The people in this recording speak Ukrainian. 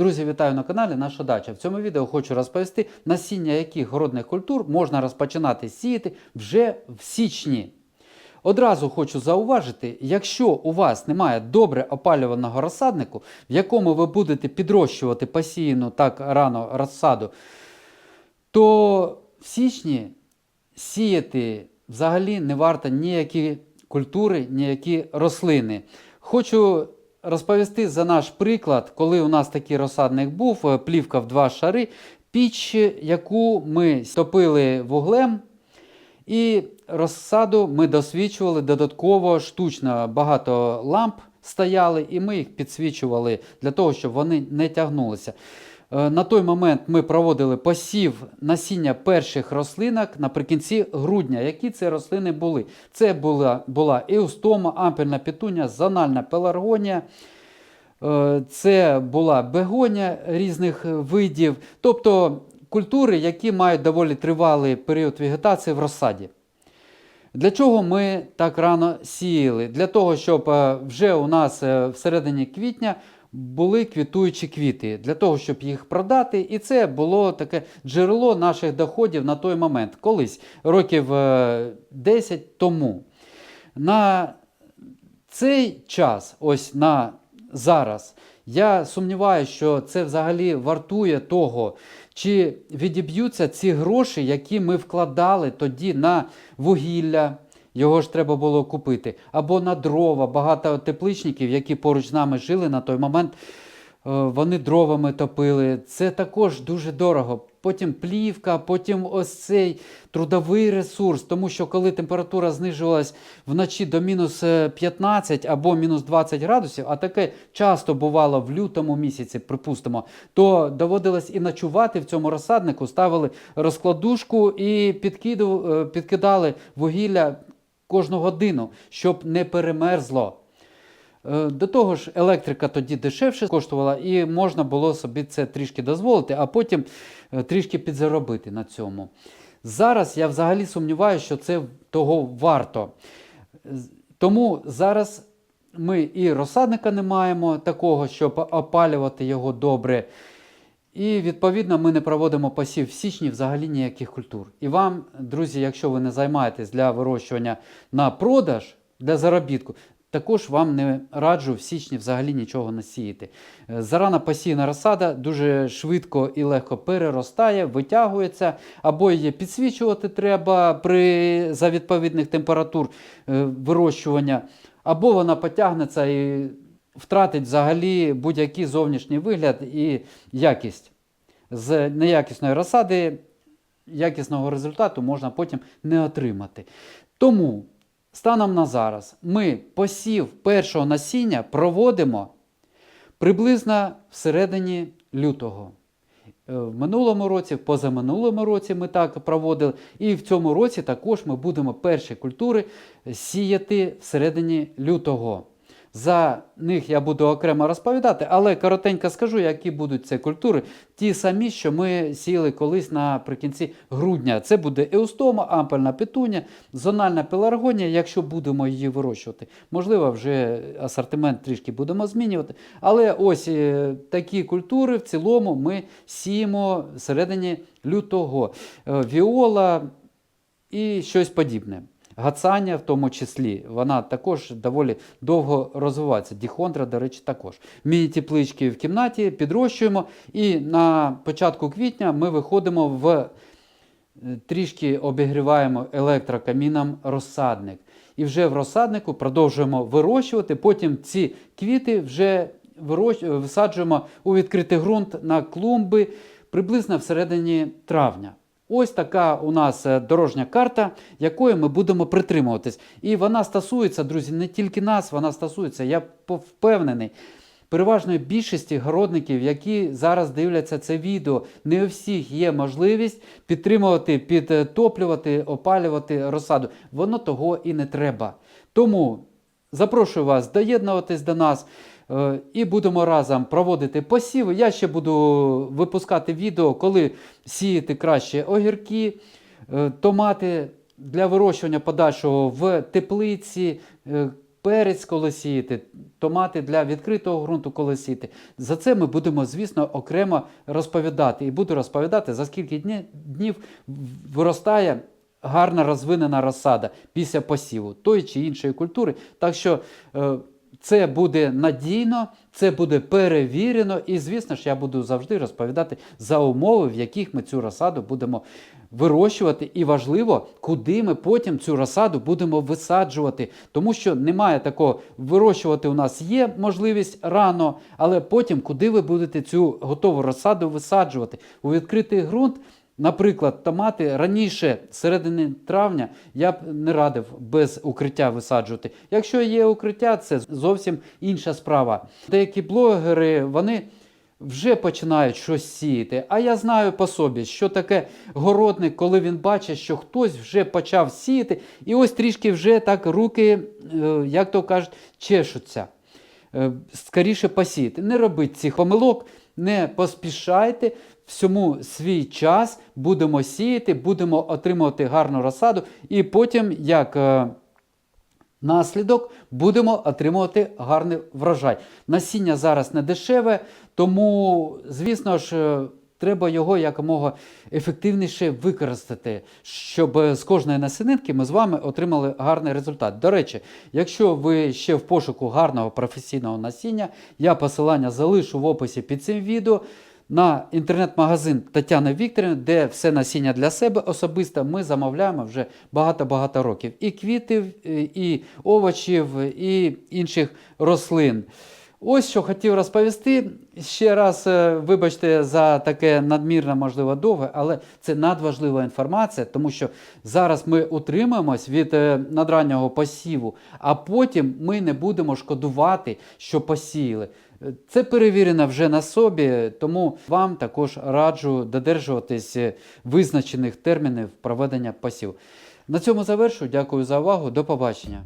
Друзі, вітаю на каналі Наша Дача. В цьому відео хочу розповісти, насіння яких городних культур можна розпочинати сіяти вже в січні. Одразу хочу зауважити, якщо у вас немає добре опалюваного розсаднику, в якому ви будете підрощувати посіяну так рано розсаду, то в січні сіяти взагалі не варто ніякі культури, ніякі рослини. Хочу розповісти за наш приклад, коли у нас такий розсадник був, е, плівка в два шари, піч, яку ми топили вуглем. І розсаду ми досвічували додатково штучно багато ламп стояли, і ми їх підсвічували для того, щоб вони не тягнулися. Е, На той момент ми проводили посів насіння перших рослинок наприкінці грудня. Які це рослини були? Це була, була еустома, ампельна петуня, зональна пеларгонія. Е, Це була бегоня різних видів, тобто культури, які мають доволі тривалий період вегетації в розсаді. Для чого ми так рано сіяли? Для того, щоб е, вже у нас всередині квітня були квітуючі квіти, для того, щоб їх продати. І це було таке джерело наших доходів на той момент, колись, років е, 10 тому. На цей час, ось на зараз, я сумніваюся, що це взагалі вартує того, чи відіб'ються ці гроші, які ми вкладали тоді на вугілля. Його ж треба було купити, або на дрова. Багато тепличників, які поруч з нами жили на той момент, е, вони дровами топили. Це також дуже дорого. Потім плівка, потім ось цей трудовий ресурс. Тому що коли температура знижувалась вночі до мінус е, 15 або мінус 20 градусів, а таке часто бувало в лютому місяці, припустимо, то доводилось і ночувати в цьому розсаднику, ставили розкладушку і е, підкидали вугілля кожну годину, щоб не перемерзло. Е, До того ж, електрика тоді дешевше коштувала, і можна було собі це трішки дозволити, а потім е, трішки підзаробити на цьому. Зараз я взагалі сумніваюся, що це того варто. Тому зараз ми і розсадника не маємо такого, щоб опалювати його добре. І відповідно ми не проводимо посів в січні взагалі ніяких культур. І вам, друзі, якщо ви не займаєтесь для вирощування на продаж для заробітку, також вам не раджу в січні взагалі нічого не сіяти. Е, Зарана посіяна розсада дуже швидко і легко переростає, витягується, або її підсвічувати треба при, за відповідних температур е, вирощування, або вона потягнеться і втратить взагалі будь-який зовнішній вигляд і якість. З неякісної розсади якісного результату можна потім не отримати. Тому станом на зараз ми посів першого насіння проводимо приблизно всередині лютого. Е, В минулому році, в позаминулому році ми так проводили. І в цьому році також ми будемо перші культури сіяти всередині лютого. За них я буду окремо розповідати, але коротенько скажу, які будуть це культури. Ті самі, що ми сіяли колись наприкінці грудня. Це буде еустома, ампельна петуня, зональна пеларгонія, якщо будемо її вирощувати. Можливо, вже асортимент трішки будемо змінювати. Але ось е, такі культури в цілому ми сіємо всередині лютого. Е, Віола і щось подібне. Гацання в тому числі, вона також доволі довго розвивається. Діхондра, до речі, також. Міні-теплички в кімнаті підрощуємо, і на початку квітня ми виходимо в е, трішки обігріваємо електрокаміном розсадник. І вже в розсаднику продовжуємо вирощувати. Потім ці квіти вже висаджуємо у відкритий ґрунт на клумби приблизно всередині травня. Ось така у нас е, дорожня карта, якої ми будемо притримуватись. І вона стосується, друзі, не тільки нас, вона стосується, я впевнений, переважної більшості городників, які зараз дивляться це відео. Не у всіх є можливість підтримувати, підтоплювати, опалювати розсаду. Воно того і не треба. Тому запрошую вас доєднуватись до нас. Е, І будемо разом проводити посіви. Я ще буду випускати відео, коли сіяти краще огірки, е, томати для вирощування подальшого в теплиці, е, перець коли сіяти, томати для відкритого ґрунту коли сіяти. За це ми будемо, звісно, окремо розповідати. І буду розповідати, за скільки днів виростає гарна розвинена розсада після посіву тої чи іншої культури. Так що це буде надійно, це буде перевірено, і звісно ж, я буду завжди розповідати за умови, в яких ми цю розсаду будемо вирощувати, і важливо, куди ми потім цю розсаду будемо висаджувати. Тому що немає такого вирощувати у нас є можливість рано, але потім куди ви будете цю готову розсаду висаджувати у відкритий ґрунт. Наприклад, томати раніше, середини травня, я б не радив без укриття висаджувати. Якщо є укриття, це зовсім інша справа. Деякі блогери вони вже починають щось сіяти. А я знаю по собі, що таке городник, коли він бачить, що хтось вже почав сіяти, і ось трішки вже так руки, е, як то кажуть, чешуться е, скоріше посіяти. Не робіть цих помилок, не поспішайте. Всьому свій час будемо сіяти, будемо отримувати гарну розсаду, і потім, як е, наслідок, будемо отримувати гарний врожай. Насіння зараз не дешеве, тому, звісно ж, е, треба його якомога ефективніше використати, щоб з кожної насінинки ми з вами отримали гарний результат. До речі, якщо ви ще в пошуку гарного професійного насіння, я посилання залишу в описі під цим відео. На інтернет-магазин Тетяни Вікторівни, де все насіння для себе особисто ми замовляємо вже багато-багато років. І квітів, і овочів, і інших рослин. Ось що хотів розповісти. Ще раз е, вибачте за таке надмірно, можливо, довге, але це надважлива інформація, тому що зараз ми утримаємось від е, надраннього посіву, а потім ми не будемо шкодувати, що посіяли. Це перевірено вже на собі, тому вам також раджу додержуватись визначених термінів проведення пасів. На цьому завершу. Дякую за увагу. До побачення.